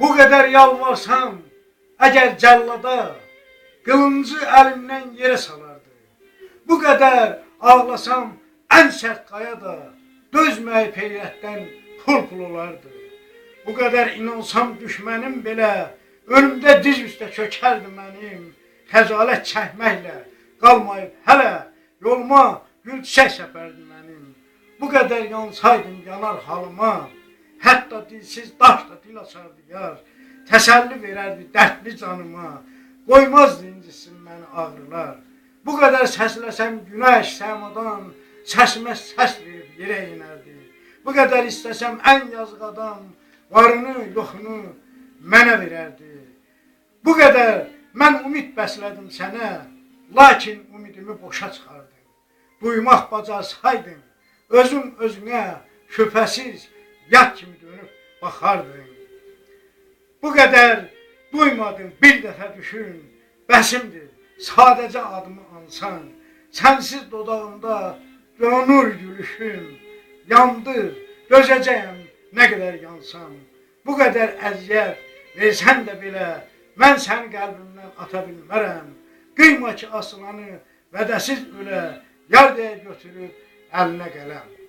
Bu qədər yalvarsam, əgər cəllada qılıncı əlimdən yerə salardı. Bu qədər ağlasam, ən sərt qaya da dözməyib heyrətdən pul pul olardı. Bu qədər inansam düşmənim belə önümdə diz üstə çökərdi mənim. Xəcalət çəkməklə qalmayıb hələ yoluma gül çiçək səpərdi mənim. Bu qədər yansaydım yanar halıma, hətta dilsiz daş da dil açardı yar. Təsəlli verərdi dərdli canıma, qoymazdı incisin məni ağrılar. Bu qədər səsləsəm günəş səmadan, səsimə səs verib yerə inərdi. Bu qədər istəsəm ən yazıq adam, varını, yoxunu mənə verərdi. Bu qədər mən ümid bəslədim sənə, lakin ümidimi boşa çıxardım. Duymaq bacarsaydın, özüm özünə şübhəsiz yat kimi dönüb baxardın. Bu qədər duymadın bir dəfə düşün, bəsimdir sadəcə adımı ansan. Sənsiz dodağımda dönür gülüşün, yandır, dözəcəyəm nə qədər yansam. Bu qədər əziyyət versən də belə, mən səni qəlbimdən ata bilmərəm. Qıyma ki asılanı vədəsiz ölə, yar deyə götürüb əlinə qələm.